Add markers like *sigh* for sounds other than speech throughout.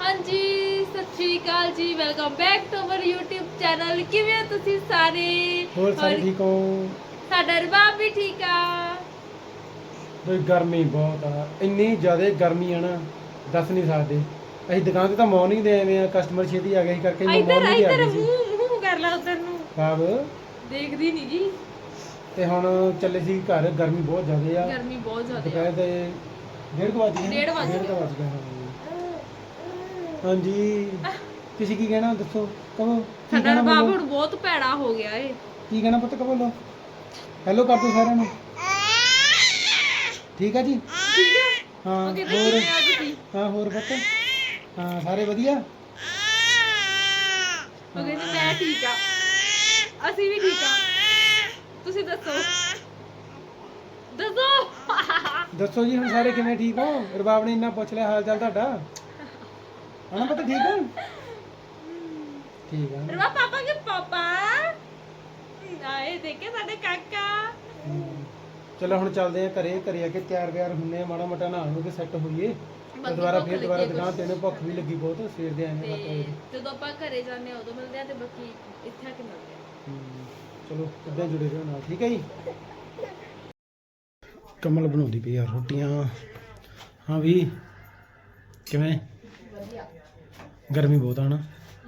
ਹਾਂਜੀ ਸਤਿ ਸ਼੍ਰੀ ਅਕਾਲ ਜੀ welcome back to our YouTube channel ਕਿਵੇਂ ਹੋ ਤੁਸੀਂ ਸਾਰੇ? ਹੋਰ ਸਾਰੇ ਠੀਕ ਹੋ? ਸਾਡਾ ਰਬਾਬ ਵੀ ਠੀਕ ਆ। ਬਈ ਗਰਮੀ ਬਹੁਤ ਆ। ਇੰਨੀ ਜ਼ਿਆਦਾ ਗਰਮੀ ਆ ਨਾ ਦੱਸ ਨਹੀਂ ਸਕਦੇ। ਅਸੀਂ ਦੁਕਾਨ ਤੇ ਤਾਂ ਮਾਰਨਿੰਗ ਦੇ ਆਏ ਆ ਕਸਟਮਰ ਛੇਤੀ ਆ ਗਏ ਸੀ ਕਰਕੇ ਅਸੀਂ ਇੱਧਰ ਮਾਰਨਿੰਗ ਆ ਇੱਧਰ ਸੀ। ਮੂੰਹ ਮੂੰਹ ਕਰ ਲਾ ਉਧਰ ਨੂੰ। ਬਾਬ। ਦੇਖਦੀ ਨਹੀਂ ਜੀ। ਤੇ ਹੁਣ ਚੱਲੇ ਸੀ ਘਰ ਗਰਮੀ ਬਹੁਤ ਜ਼ਿਆਦਾ ਆ। ਗਰਮੀ ਬਹੁਤ ਜ਼ਿਆਦਾ ਦੁਪਹਿਰ ਦੇ ਡੇਢ ਕੁ ਵਜ ਗਏ। ਡੇਢ ਵੱਜ ਵੱਜ ਗਏ ਹਾਂ। ਹਾਂਜੀ। ਤੁਸੀਂ ਕੀ ਕਹਿਣਾ ਦੱਸੋ। ਕਹੋ ਕੀ ਸਾਡਾ ਕਹਿਣਾ ਰਬਾਬ ਬੋਲੋ? ਹੁਣ ਬਹੁਤ ਭੈੜਾ ਹੋ ਗਿਆ ਏ। ਕੀ ਕਹਿਣਾ ਪੁੱਤ ਕਹੋ ਲੋ ਹੈਲੋ ਕਰ ਦੋ ਸਾਰਿਆਂ ਨੂੰ। ਠੀਕ ਆ ਜੀ? ਠੀਕ ਹੈ ਕਹਿੰਦੇ ਹੋਰ? ਕਿਵੇਂ ਆ ਤੁਸੀਂ ਹਾਂ ਹੋਰ ਪੁੱਤ? ਹਾਂ ਸਾਰੇ ਵਧੀਆ? ਉਹ ਕਹਿੰਦੇ ਮੈਂ ਠੀਕ ਆ। ਅਸੀਂ ਵੀ ਠੀਕ ਆ। ਤੁਸੀਂ ਦੱਸੋ? ਦੱਸੋ। ਦੱਸੋ ਜੀ ਹੁਣ ਸਾਰੇ ਕਿਵੇਂ ਠੀਕ ਹੋ? ਰਬਾਬ ਨੇ ਇੰਨਾ ਪੁੱਛ ਲਿਆ ਹਾਲ ਚਾਲ ਤੁਹਾਡਾ? ਹਣਾ ਪੁੱਤ ਠੀਕ ਹੋ ਠੀਕ ਆ। ਰਵਾ ਪਾਪਾ ਕੇ ਪਾਪਾ। ਆਏ ਦੇਖੇ ਸਾਡੇ ਕਾਕਾ। ਚਲੋ ਹੁਣ ਚੱਲਦੇ ਆ ਘਰੇ ਘਰੇ ਆ ਕੇ ਤਿਆਰ ਵਿਆਰ ਹੁੰਨੇ ਆ ਮਾੜਾ ਮੋਟਾ ਨਹਾ ਨੂੰ ਕੇ ਸੈੱਟ ਹੋਈਏ। ਤੇ ਦੁਬਾਰਾ ਫੇਰ ਦੁਬਾਰਾ ਦੁਕਾਨ ਤੇ ਨੇ ਭੁੱਖ ਵੀ ਲੱਗੀ ਬਹੁਤ ਸਵੇਰ ਦੇ ਆਏ ਨੇ ਤੇ ਜਦੋਂ ਆਪਾਂ ਘਰੇ ਜਾਂਦੇ ਆ ਉਦੋਂ ਮਿਲਦੇ ਆ ਤੇ ਬਾਕੀ ਇੱਥੇ ਆ ਕੇ ਮਿਲਦੇ ਆ। ਚਲੋ ਇੱਦਾਂ ਜੁੜੇ ਰਹੋ ਨਾਲ ਠੀਕ ਹੈ ਜੀ? ਕਮਲ ਬਣਾਉਂਦੀ ਪਈ ਆ ਰੋਟੀਆਂ। ਹਾਂ ਵੀ ਕਿਵੇਂ? ਵਧੀਆ। ਗਰਮੀ ਬਹੁਤ ਆ ਨਾ।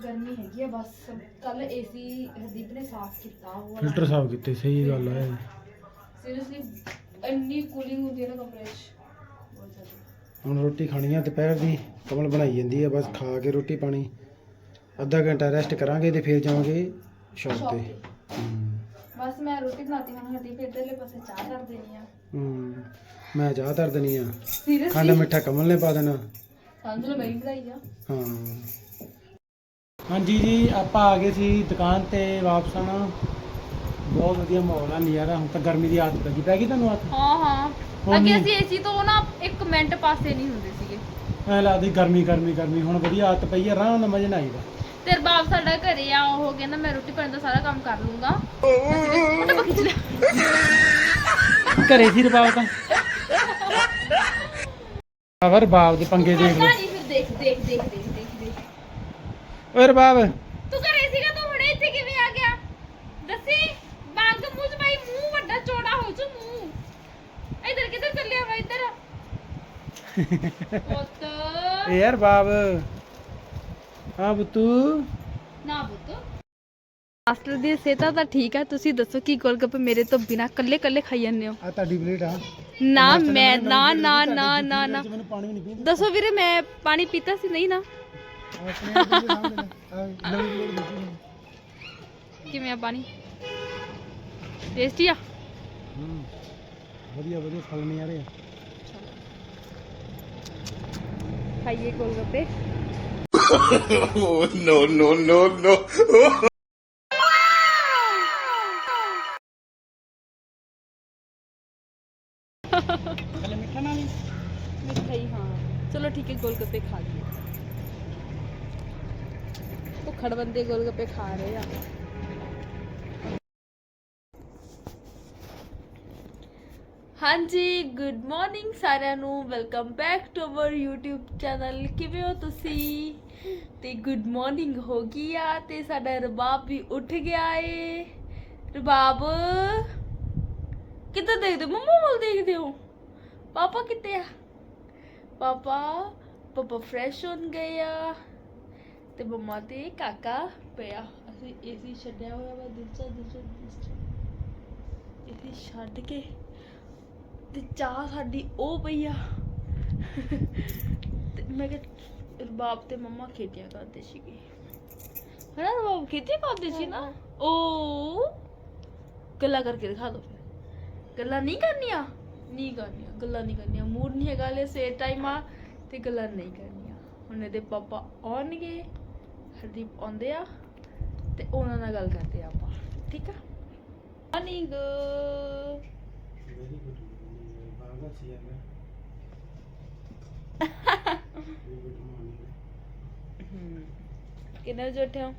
ਗਰਮੀ ਹੈਗੀ ਆ ਬਸ ਕੱਲ ਏਸੀ ਹਰਦੀਪ ਨੇ ਸਾਫ਼ ਕੀਤਾ ਉਹ ਫਿਲਟਰ ਸਾਫ਼ ਕੀਤੇ ਸਹੀ ਗੱਲ ਹੈ ਸੀਰੀਅਸਲੀ ਇੰਨੀ ਕੂਲਿੰਗ ਹੁੰਦੀ ਹੈ ਨਾ ਕਮਰੇ 'ਚ। ਬਹੁਤ ਜ਼ਿਆਦਾ। ਹੁਣ ਰੋਟੀ ਖਾਣੀ ਆ ਦੁਪਹਿਰ ਦੀ ਕਮਲ ਬਣਾਈ ਜਾਂਦੀ ਆ ਬਸ ਖਾ ਕੇ ਰੋਟੀ ਪਾਣੀ। ਅੱਧਾ ਘੰਟਾ ਰੈਸਟ ਕਰਾਂਗੇ ਤੇ ਫਿਰ ਜਾਵਾਂਗੇ ਸ਼ੌਪ ਤੇ। ਤੇ। ਹਮ, ਬਸ ਮੈਂ ਰੋਟੀ ਬਣਾਤੀ ਹੁਣ ਹਰਦੀਪ ਇੱਧਰਲੇ ਪਾਸੇ ਚਾਹ ਕਰ ਦੇਣੀ ਆ। ਹਮ, ਮੈਂ ਚਾਹ ਧਰ ਦੇਣੀ ਆ। ਖੰਡ ਸੀਰੀਅਸਲੀ ਮਿੱਠਾ ਕਮਲ ਨੇ ਪਾ ਦੇਣਾ। ਬਣਾਈ ਆ। ਹਾਂ। ਹਾਂਜੀ ਜੀ ਆਪਾਂ ਆ ਗਏ ਸੀ ਦੁਕਾਨ ਤੇ ਵਾਪਸ ਆਣਾ ਬਹੁਤ ਵਧੀਆ ਮਾਹੌਲ ਆ ਨਜ਼ਾਰਾ। ਹੁਣ ਤਾਂ ਗਰਮੀ ਦੀ ਆਦਤ ਪੈ ਗਈ ਪੈ ਗਈ ਤੁਹਾਨੂੰ ਆਦਤ ਹਾਂ ਹਾਂ। ਅੱਗੇ। ਅਸੀਂ ਏਸੀ ਤੋਂ ਨਾ ਇੱਕ ਮਿੰਟ ਪਾਸੇ ਨਹੀਂ ਹੁੰਦੇ ਸੀਗੇ। ਐ ਲੱਗਦੀ ਗਰਮੀ ਗਰਮੀ ਗਰਮੀ। ਹੁਣ ਵਧੀਆ ਆਦਤ ਪਈ ਆ ਆਰਾਮ ਨਾਲ ਮਜ਼ੇ ਨਾਲ ਆਈਦਾ। ਤੇ ਬਾਪ ਸਾਡਾ ਘਰੇ ਆ ਉਹ ਕਹਿੰਦਾ ਮੈਂ ਰੋਟੀ ਪਾਣੀ ਦਾ ਸਾਰਾ ਕੰਮ ਕਰ ਲੂੰਗਾ ਘਰੇ ਸੀ ਰਬਾਬ ਤਾਂ ਆਵਰ ਬਾਬ ਦੇ ਪੰਗੇ ਦੇਖ ਲਓ ਨਹੀਂ ਫਿਰ ਦੇਖ ਦੇਖ ਦੇਖ ਦੇਖ ਦੇਖ ਦੇਖ। ਓਏ ਰਬਾਬ ਤੂੰ ਘਰੇ ਸੀਗਾ ਤੂੰ ਹੁਣੇ ਇੱਥੇ ਕਿਵੇਂ ਆ ਗਿਆ? ਦੱਸੀ ਬੰਗ ਮੂੰਹ ਚ ਭਾਈ ਮੂੰਹ ਵੱਡਾ ਚੌੜਾ ਹੋ ਜੂ ਮੂੰਹ। ਇਧਰ ਕਿੱਧਰ ਚੱਲਿਆ ਵਾ ਇੱਧਰ? *laughs* ਪੁੱਤ। ਏ ਯਾਰ ਬਾਬ ਹਾਂ ਬੁੱਤੂ ਨਾ ਪੁੱਤ। ਮਾਸਟਰ ਦੀ ਸਿਹਤ ਤਾਂ ਠੀਕ ਆ ਤੁਸੀਂ ਦੱਸੋ ਕੀ ਗੋਲਗੱਪੇ ਮੇਰੇ ਤੋਂ ਬਿਨਾ ਕੱਲੇ ਕੱਲੇ ਖਾਈ ਜਾਂਦੇ ਹੋ? ਆ ਤੁਹਾਡੀ ਪਲੇਟ ਆ। ਨਾ ਮੈਂ ਨਾ ਨਾ ਨਾ ਨਾ ਨਾ। ਮੈਨੂੰ ਪਾਣੀ ਵੀ ਨਹੀਂ ਪੀਂਦਾ। ਦੱਸੋ ਵੀਰੇ ਮੈਂ ਪਾਣੀ ਪੀਤਾ ਸੀ ਨਹੀਂ ਨਾ? ਆਪਣੇ ਆਪ ਦੇ ਸਾਹਮਣੇ ਆ ਨਵੀਂ ਪਲੇਟ ਦਿੱਤੀ ਕਿਵੇਂ ਆ ਪਾਣੀ? ਟੇਸਟੀ ਆ? ਹੂੰ। ਵਧੀਆ ਵਧੀਆ ਫਲ ਨਹੀਂ ਆ। ਰਹੇ ਖਾਈਏ ਗੋਲਗੱਪੇ *laughs* no, no, no, no. ਥੱਲੇ *laughs* ਮਿੱਠਾ ਨਾਲ ਹੀ ਮਿਠਾਈ ਹਾਂ ਚਲੋ ਠੀਕ ਹੈ ਗੋਲਗੱਪੇ ਖਾ ਲਈਏ ਭੁੱਖੜ ਬੰਦੇ ਗੋਲਗੱਪੇ ਖਾ ਰਹੇ ਆ। ਹਾਂਜੀ ਗੁੱਡ ਮਾਰਨਿੰਗ ਸਾਰਿਆਂ ਨੂੰ। Welcome back to our YouTube channel ਕਿਵੇਂ ਹੋ ਤੁਸੀਂ? ਤੇ ਗੁੱਡ ਮਾਰਨਿੰਗ ਹੋ ਗਈ ਆ ਤੇ ਸਾਡਾ ਰਬਾਬ ਵੀ ਉੱਠ ਗਿਆ ਏ। ਰਬਾਬ ਕਿੱਧਰ ਦੇਖਦੇ ਹੋ? ਮੰਮਾ ਵੱਲ ਦੇਖਦੇ ਹੋ? ਪਾਪਾ ਕਿੱਥੇ ਆ? ਪਾਪਾ ਪਾਪਾ ਫਰੈਸ਼ ਹੋਣ ਗਏ ਆ। ਤੇ ਮੰਮਾ ਤੇ ਕਾਕਾ ਪਿਆ। ਅਸੀਂ ਏਸੀ ਛੱਡਿਆ ਹੋਇਆ ਵਾ ਦਿਲਚਾ ਦਿਲਚਾ ਦਿਲਚਾ ਏਸੀ ਛੱਡ ਕੇ ਤੇ ਚਾਹ ਸਾਡੀ ਉਹ ਪਈ ਆ। ਤੇ ਮੈਂ ਕਿਹਾ ਰਬਾਬ ਤੇ ਮੰਮਾ ਖੇਡਿਆ ਕਰਦੇ ਸੀਗੇ। ਹਨਾ ਰਬਾਬ ਖੇਡਿਆ ਕਰਦੇ ਸੀ ਨਾ? ਉਹ ਗੱਲਾਂ ਕਰਕੇ ਦਿਖਾ ਦੋ ਫਿਰ। ਗੱਲਾਂ ਨਹੀਂ ਕਰਨੀਆਂ? ਨਹੀਂ ਕਰਨੀਆਂ ਗੱਲਾਂ ਨਹੀਂ ਕਰਨੀਆਂ। ਮੂਡ ਨਹੀਂ ਹੈਗਾ ਲੈ ਸੇ ਟਾਈਮ ਆ ਤੇ ਗੱਲਾਂ ਨਹੀਂ ਕਰਨੀਆਂ। ਹੁਣ ਇਹਦੇ ਪਾਪਾ ਆਉਣਗੇ। ਹਰਦੀਪ ਆਉਂਦੇ ਆ ਤੇ ਉਹਨਾਂ ਨਾਲ ਗੱਲ ਕਰਦੇ ਆ ਆਪਾਂ ਠੀਕ ਆ? ਮਾਰਨਿੰਗ ਵੈਰੀ ਗੁੱਡ ਬਾਬ ਦਾ ਸੀ ਯਾਰ ਗੁੱਡ ਮਾਰਨਿੰਗ ਕਿੰਨੇ ਵਜੇ ਉੱਠੇ ਹੋ?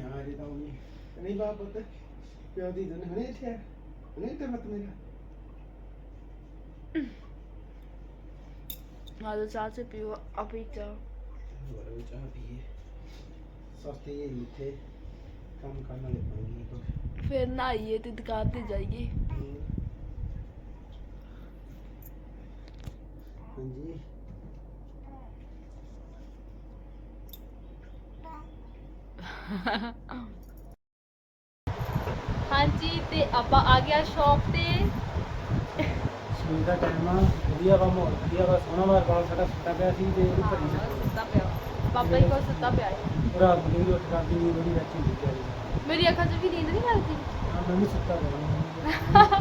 ਆ ਜੇ ਤਾਂ ਉਹਨੇ। ਨਹੀਂ ਬਾਪ ਪੁੱਤ ਪਿਓ ਦੀ ਜਨ ਹਣੇ ਇੱਥੇ ਆ। ਹਣੇ ਤੇ ਮਤ ਮੇਰਾ। ਆਜੋ ਚਾਹ ਚ ਪੀਓ ਆਪੀ ਚਾਹ। ਬੜਾ ਚਾਹ ਪੀਏ। ਸਸਤੇ ਮਿੱਠੇ ਕੰਮ ਕਰਨ ਵਾਲੇ ਪਾਣੀ ਕੁਛ ਫਿਰ ਨਹਾਈਏ ਤੇ ਦੁਕਾਨ ਤੇ ਜਾਈਏ। ਹਾਂਜੀ। ਹਾਂਜੀ ਤੇ ਆਪਾਂ ਆ ਗਿਆ ਸ਼ੌਪ ਤੇ। ਸਵੇਰ ਦਾ ਟਾਈਮ ਆ ਵਧੀਆ ਵਾ ਮਾਹੌਲ ਵਧੀਆ ਵਾ ਸੋਹਣਾ ਵਾ ਬਾਲ ਸਾਡਾ ਸੁੱਤਾ ਪਿਆ ਸੀ ਤੇ ਉਹਨੂੰ ਭਰੀ ਹਾਂ, ਸੁੱਤਾ ਪਿਆ। ਪਾਪਾ ਹੀ ਕੋਲ ਸੁੱਤਾ ਪਿਆ ਹੈ। ਰਾਤ ਨੂੰ ਵੀ ਉੱਠ ਕਰਦੀ ਨਹੀਂ ਉਹਦੀ ਵਿੱਚ ਹੀ ਦਿੱਤੀ ਆ ਮੇਰੀ ਅੱਖਾਂ 'ਚ ਵੀ ਨੀਂਦ ਨਹੀਂ ਲੱਗਦੀ ਹਾਂ ਮੈਂ ਵੀ ਸੁੱਤਾ ਪਿਆ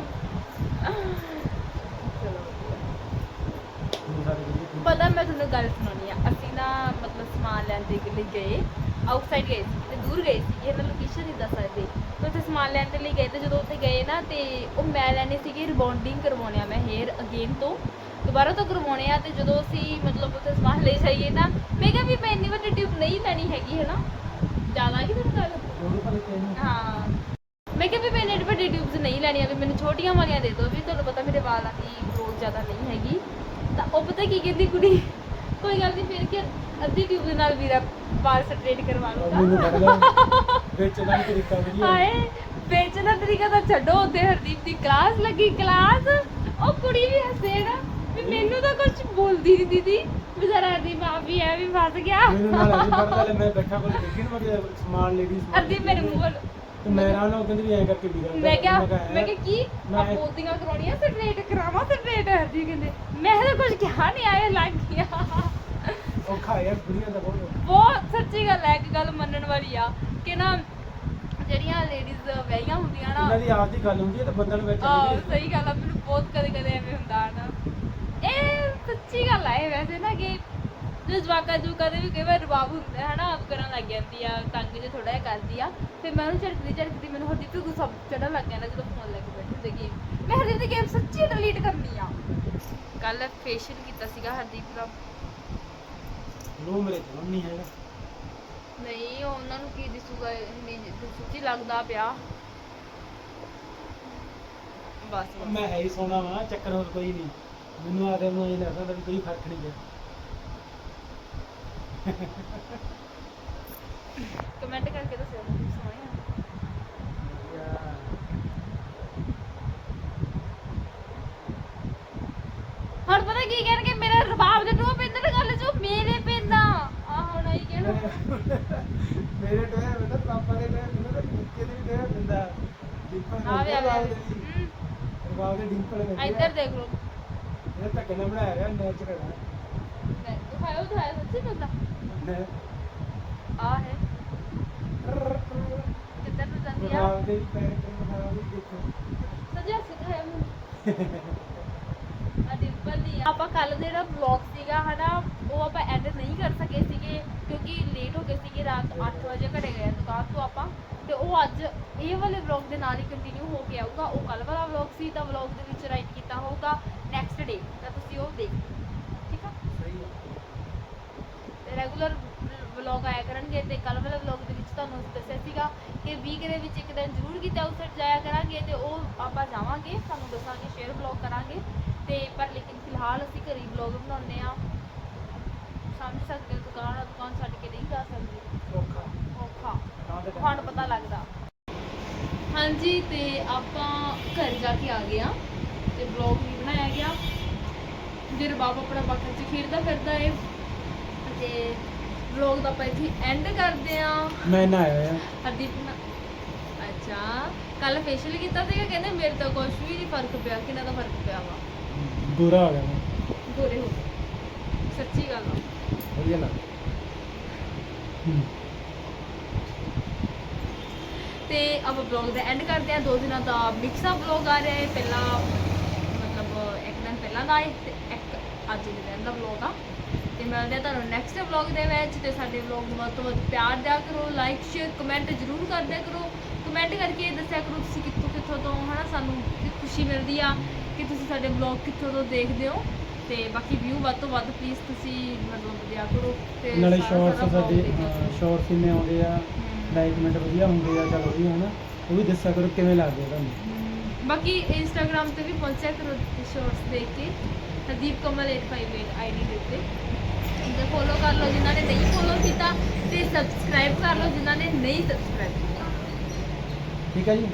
ਹੁਣ ਸਾਰੇ ਵਧੀਆ ਪਤਾ ਮੈਂ ਤੁਹਾਨੂੰ ਗੱਲ ਸੁਣਾਉਣੀ ਆ ਅਸੀਂ ਨਾ ਮਤਲਬ ਸਮਾਨ ਲੈਣ ਦੇ ਲਈ ਗਏ ਆਊਟਸਾਈਡ ਗਏ ਸੀ ਤੇ ਦੂਰ ਗਏ ਸੀ। ਇਹ ਨਾ ਲੋਕੇਸ਼ਨ ਨਹੀਂ ਦੱਸ ਸਕਦੇ। ਤੇ ਉੱਥੇ ਸਮਾਨ ਲੈਣ ਦੇ ਲਈ ਗਏ ਤੇ ਜਦੋਂ ਉੱਥੇ ਗਏ ਨਾ ਤੇ ਉਹ ਮੈਂ ਲੈਣੇ ਸੀਗੇ ਰਿਬੌਂਡਿੰਗ ਕਰਵਾਉਣੇ ਆ ਮੈਂ ਹੇਅਰ ਅਗੇਨ ਤੋਂ। ਦੁਬਾਰਾ ਤੋਂ ਕਰਵਾਉਣੇ ਆ ਤੇ ਜਦੋਂ ਅਸੀਂ ਮਤਲਬ ਉੱਥੇ ਸਮਾਨ ਲੈ ਜਾਈਏ ਨਾ ਮੈਂ ਕਿਹਾ ਵੀ ਮੈਂ ਇੰਨੀ ਵੱਡੀ ਟਿਊਬ ਨਹੀਂ ਲੈਣੀ ਹੈਗੀ ਹੈ ਨਾ ਜ਼ਿਆਦਾ ਕੀ ਤੁਹਾਨੂੰ ਗੱਲ? ਤੇ ਹਾਂ। ਮੈਂ ਕਿਹਾ ਵੀ ਮੈਂ ਇੰਨੀ ਵੱਡੀ ਟਿਊਬਸ ਨਹੀਂ ਲੈਣੀਆਂ ਵੀ ਮੈਨੂੰ ਛੋਟੀਆਂ ਵਾਲੀਆਂ ਦੇ ਦਿਓ ਵੀ ਤੁਹਾਨੂੰ ਪਤਾ ਮੇਰੇ ਵਾਲਾਂ ਦੀ ਗਰੋਥ ਜ਼ਿਆਦਾ ਨਹੀਂ ਹੈਗੀ। ਤਾਂ ਉਹ ਪਤਾ ਕੀ ਕਹਿੰਦੀ ਕੁੜੀ? ਕੋਈ ਗੱਲ ਨਹੀਂ ਫਿਰ ਕਿ ਅੱਧੀ ਟਿਊਬ ਦੇ ਨਾਲ ਵੀਰਾ ਵਾਲ ਸਟ੍ਰੇਟ ਕਰਵਾ ਲੂਗਾ ਦਾ ਤਰੀਕਾ ਹਾਏ ਵੇਚਣ ਦਾ ਤਰੀਕਾ ਤਾਂ ਛੱਡੋ ਉੱਥੇ ਹਰਦੀਪ ਦੀ ਕਲਾਸ ਲੱਗੀ ਕਲਾਸ ਉਹ ਕੁੜੀ ਵੀ ਹੱਸੇ ਨਾ। ਮੈਨੂੰ ਤਾਂ ਕੁਝ ਬੋਲਦੀ ਨਹੀਂ ਦੀਦੀ। ਵਿਚਾਰਾ ਹਰਦੀਪ ਆ ਵੀ ਹੈ ਵੀ ਫਸ ਗਿਆ। ਮੈਨੂੰ ਨਾਲ ਨਹੀਂ ਫੜਦਾ ਲੈ ਮੈਂ ਬੈਠਾ ਕੋਲ ਦੇਖੀ ਨਾ ਮੈਂ ਸਮਾਨ ਲੇਡੀ ਸਮਾਨ ਹਰਦੀਪ ਮੇਰੇ ਮੂੰਹ ਵੱਲ ਤੇ ਮੈਂ ਰਾਂ ਨੂੰ ਕਹਿੰਦੀ ਵੀ ਐਂ ਕਰਕੇ ਵੀਰਾ ਮੈਂ ਕਿਹਾ ਮੈਂ ਕਿਹਾ ਕੀ? ਮੈਂ- ਆ ਬੋਲਦੀਆਂ ਕਰਾਉਣੀਆਂ ਸਟ੍ਰੇਟ ਕਰਾਵਾਂ ਸਟ੍ਰੇਟ ਹਰਦੀ ਕਹਿੰਦੇ ਮੈਂ ਤਾਂ ਕੁਝ ਕਿਹਾ ਨਹੀਂ ਆਇਆ ਲੱਗ ਗਿਆ। ਉਹ ਖਾਇਆ ਕੁੜੀਆਂ ਦਾ ਬਹੁਤ ਬਹੁਤ ਸੱਚੀ ਗੱਲ ਹੈ ਇੱਕ ਗੱਲ ਮੰਨਣ ਵਾਲੀ ਆ ਕਿ ਨਾ ਜਿਹੜੀਆਂ ਲੇਡੀਜ਼ ਵਿਆਹੀਆਂ ਹੁੰਦੀਆਂ ਨਾ ਇਹਨਾਂ ਦੀ ਆਪ ਦੀ ਗੱਲ ਹੁੰਦੀ ਹੈ ਤੇ ਬੰਦਾ ਨੂੰ ਵਿੱਚ ਆਹ ਸਹੀ ਗੱਲ ਆ ਮੈਨੂੰ ਬਹੁਤ ਕਦੇ ਕਦੇ ਐਵੇਂ ਹੁੰਦਾ ਨਾ। ਇਹ ਸੱਚੀ ਗੱਲ ਆ ਇਹ ਵੈਸੇ ਨਾ ਕਿ ਜੋ ਜਵਾਕਾ ਜੂ ਕਦੇ ਵੀ ਕਈ ਵਾਰ ਰਬਾਬ ਹੁੰਦਾ ਹੈ ਹਨਾ ਆਪ ਕਰਨ ਲੱਗ ਜਾਂਦੀ ਆ ਤੰਗ ਜੇ ਥੋੜਾ ਜਿਹਾ ਕਰਦੀ ਆ ਫਿਰ ਮੈਂ ਉਹਨੂੰ ਝੜਕਦੀ ਝੜਕਦੀ ਮੈਨੂੰ ਹਰਦੀਪ ਨੂੰ ਗੁੱਸਾ ਚੜਨ ਲੱਗ ਜਾਂਦਾ ਜਦੋਂ ਫੋਨ ਲੈ ਕੇ ਬੈਠੀ ਹੁੰਦੀ ਗੇਮ ਮੈਂ ਹਰਦੀਪ ਦੀ ਗੇਮ ਸੱਚੀ ਡਿਲੀਟ ਕਰਨੀ ਆ। ਕੱਲ ਫੇਸ਼ੀਅਲ ਕੀਤਾ ਸੀਗਾ ਹਰਦੀਪ ਦਾ। ਲੋ ਮੇਰੇ ਤੋਂ ਨਹੀਂ ਹੈਗਾ। ਨਹੀਂ ਉਹਨਾਂ ਨੂੰ ਕੀ ਦਿਸੂਗਾ ਨਹੀਂ ਸੱਚੀ ਲੱਗਦਾ ਪਿਆ। ਬਸ ਬਸ। ਮੈਂ ਹੈ ਹੀ ਸੋਨਾ ਵਾ ਚੱਕਰ ਹੋਰ ਕੋਈ ਨਹੀਂ। ਮੈਨੂੰ ਆਦੇ ਨੂੰ ਇਹ ਲੱਗਦਾ ਵੀ ਕੋਈ ਫ਼ਰਕ ਨਹੀਂ ਪਿਆ ਕਮੈਂਟ ਕਰਕੇ ਦੱਸਿਓ ਸੋਹਣੇ ਆ। ਹੁਣ ਪਤਾ ਕੀ ਕਹਿਣਗੇ ਮੇਰਾ ਰਬਾਬ ਦੇ ਟੂਆ ਪੈਂਦਾ ਤੇ ਗੱਲ ਚੋਂ? ਮੇਰੇ ਪੈਂਦਾ ਆ। ਹੁਣ ਆਈ ਕਹਿਣਾ। ਮੇਰੇ ਟੋਇਆ ਬੰਦਾ ਪਾਪਾ ਦੇ ਟੋਇਆ ਬੰਦਾ ਤੇ ਕੁੱਤੇ ਦੇ ਵੀ ਟੋਇਆ ਬੰਦਾ ਡਿੰਪਲ ਆ ਵੀ ਆ ਵੀ ਰਬਾਬ ਦੇ ਡਿੰਪਲ ਵਿੱਚ ਇੱਧਰ ਦੇਖ ਲਓ। ਇਹ ਧੱਕੇ ਨਾਲ ਬਣਾਇਆ ਗਿਆ ਨੈਚੁਰਲ ਹੈ। ਦਿਖਾਓ ਦਿਖਾਓ ਸੱਚੀ ਪੈਂਦਾ ਨੇ ਆ ਹੈ। ਕਿੱਧਰ ਨੂੰ ਜਾਂਦੀ ਆ? ਰਬਾਬ ਦੇ ਪੈਰ ਰਬਾਬ ਵੀ ਦੇਖੋ। ਸਜਾ ਸਿਖਾਇਆ ਮੈਨੂੰ। ਆ ਡਿੰਪਲ ਦੀ ਆ। ਆਪਾਂ ਕੱਲ ਜਿਹੜਾ ਵਲੌਗ ਸੀਗਾ ਹਨਾ ਉਹ ਆਪਾਂ ਐਡ ਨਹੀਂ ਕਰ ਸਕੇ ਸੀਗੇ ਕਿਉਂਕਿ ਲੇਟ ਹੋ ਗਏ ਸੀਗੇ ਰਾਤ 8 ਵਜੇ ਘਰੇ ਗਏ ਦੁਕਾਨ ਤੋਂ ਆਪਾਂ। ਤੇ ਉਹ ਅੱਜ ਇਹ ਵਾਲੇ ਵਲੌਗ ਦੇ ਨਾਲ ਹੀ ਕੰਟੀਨਿਊ ਹੋ ਕੇ ਆਊਗਾ। ਉਹ ਕੱਲ ਵਾਲਾ ਵਲੌਗ ਸੀ ਤਾਂ ਵਲੌਗ ਦੇ ਵਿੱਚ ਰਾਈਟ ਕੀਤਾ ਹੋਊਗਾ। ਨੈਕਸਟ ਡੇ ਤਾਂ ਤੁਸੀਂ ਉਹ ਦੇਖ। ਠੀਕ ਆ? ਰੈਗੂਲਰ ਵਲੌਗ ਆਇਆ ਕਰਨਗੇ ਤੇ ਕੱਲ ਵਾਲੇ ਵਲੌਗ ਦੇ ਵਿੱਚ ਤੁਹਾਨੂੰ ਦੱਸਿਆ ਸੀਗਾ ਕਿ ਵੀਕ ਦੇ ਵਿੱਚ ਇੱਕ ਦਿਨ ਜ਼ਰੂਰ ਕਿਤੇ ਆਊਟਸਾਈਡ ਜਾਇਆ ਕਰਾਂਗੇ ਤੇ ਉਹ ਆਪਾਂ ਜਾਵਾਂਗੇ ਤੁਹਾਨੂੰ ਦੱਸਾਂਗੇ ਸ਼ੇਅਰ ਵਲੌਗ ਕਰਾਂਗੇ। ਤੇ ਪਰ ਲੇਕਿਨ ਫਿਲਹਾਲ ਅਸੀਂ ਘਰੇ ਵਲੌਗ ਬਣਾਉਂਦੇ ਆ ਸਮਝ ਸਕਦੇ ਹੋ ਦੁਕਾਨ ਆ ਦੁਕਾਨ ਛੱਡ ਕੇ ਨਹੀਂ ਜਾ ਸਕਦੇ। ਔਖਾ। ਔਖਾ। ਤੁਹਾਨੂੰ ਪਤਾ ਲੱਗਦਾ। ਹਾਂਜੀ ਤੇ ਆਪਾਂ ਘਰ ਜਾ ਕੇ ਆ ਗਏ ਆ ਵਲੌਗ ਵੀ ਬਣਾਇਆ ਗਿਆ। ਜੇ ਬਾਬਾ ਆਪਣਾ ਬਾਕਰ ਚ ਖੇਡਦਾ ਫਿਰਦਾ ਏ ਤੇ ਵਲੌਗ ਦਾ ਆਪਾਂ ਇੱਥੇ ਐਂਡ ਕਰਦੇ ਆ। ਮੈਂ ਨਾ ਆਇਆ ਆ ਹਰਦੀਪ ਨਾ ਅੱਛਾ ਕੱਲ ਫੇਸ਼ੀਅਲ ਕੀਤਾ ਸੀਗਾ ਕਹਿੰਦੇ ਮੇਰੇ ਤਾਂ ਕੁਝ ਵੀ ਨਹੀਂ ਫ਼ਰਕ ਪਿਆ ਕਿੰਨਾ ਦਾ ਫ਼ਰਕ ਪਿਆ ਵਾ। ਗੋਰਾ ਹੋ ਗਿਆ ਮੈਂ ਗੋਰੇ ਹੋ ਗਏ। ਸੱਚੀ ਗੱਲ ਆ। ਵਧੀਆ ਲੱਗ ਹੂੰ। ਤੇ ਆਪਾਂ ਵਲੌਗ ਦਾ ਐਂਡ ਕਰਦੇ ਆ। ਦੋ ਦਿਨਾਂ ਦਾ ਮਿਕਸਾ ਵਲੌਗ ਆ ਰਿਹਾ ਹੈ ਪਹਿਲਾਂ ਪਹਿਲਾਂ ਦਾ ਹੈ ਤੇ ਇੱਕ ਅੱਜ ਦੇ ਦਿਨ ਦਾ ਵਲੌਗ ਆ। ਤੇ ਮਿਲਦੇ ਆ ਤੁਹਾਨੂੰ ਨੈਕਸਟ ਵਲੌਗ ਦੇ ਵਿੱਚ ਤੇ ਸਾਡੇ ਵਲੌਗ ਨੂੰ ਵੱਧ ਤੋਂ ਵੱਧ ਪਿਆਰ ਦਿਆ ਕਰੋ ਲਾਈਕ ਸ਼ੇਅਰ ਕਮੈਂਟ ਜ਼ਰੂਰ ਕਰ ਦਿਆ ਕਰੋ। ਕਮੈਂਟ ਕਰਕੇ ਦੱਸਿਆ ਕਰੋ ਤੁਸੀਂ ਕਿੱਥੋਂ ਕਿੱਥੋਂ ਤੋਂ ਹਨਾ ਸਾਨੂੰ ਕੀ ਖੁਸ਼ੀ ਮਿਲਦੀ ਆ ਕਿ ਤੁਸੀਂ ਸਾਡੇ ਵਲੌਗ ਕਿੱਥੋਂ ਤੋਂ ਦੇਖਦੇ ਹੋ। ਤੇ ਬਾਕੀ ਵਿਊ ਵੱਧ ਤੋਂ ਵੱਧ ਪਲੀਜ਼ ਤੁਸੀਂ ਮਤਲਬ ਦਿਆ ਕਰੋ ਤੇ ਨਾਲੇ ਸਾਰਾ- ਸ਼ਾਰਟਸ ਸਾਡੇ। ਸ਼ਾਰਟਸ ਕਿਵੇਂ ਆਉਂਦੇ ਆ। ਲਾਈਕ ਮਿੰਟ ਵਧੀਆ ਹੁੰਦੇ ਆ ਚਲ ਵਧੀਆ ਹਨਾ ਉਹ ਵੀ ਦੱਸਿਆ ਕਰੋ ਕਿਵੇਂ ਲੱਗਦੇ ਤੁਹਾਨੂੰ। ਬਾਕੀ ਇੰਸਟਾਗ੍ਰam ਤੇ ਵੀ ਪਹੁੰਚਿਆ ਕਰੋ ਸ਼ਾਰਟਸ ਦੇਖ ਕੇ ਹਰਦੀਪ ਕਮਲ 858 ਆਈਡੀ ਦੇ ਉੱਤੇ। ਤੇ ਫੋਲੋ ਕਰ ਲਓ ਜਿਨ੍ਹਾਂ ਨੇ ਨਹੀਂ ਫੋਲੋ ਕੀਤਾ ਤੇ ਸਬਸਕ੍ਰਾਈਬ ਕਰ ਲਓ ਜਿਨ੍ਹਾਂ ਨੇ ਨਹੀਂ ਸਬਸਕ੍ਰਾਈਬ ਕੀਤਾ। ਠੀਕ ਹੈ ਜੀ।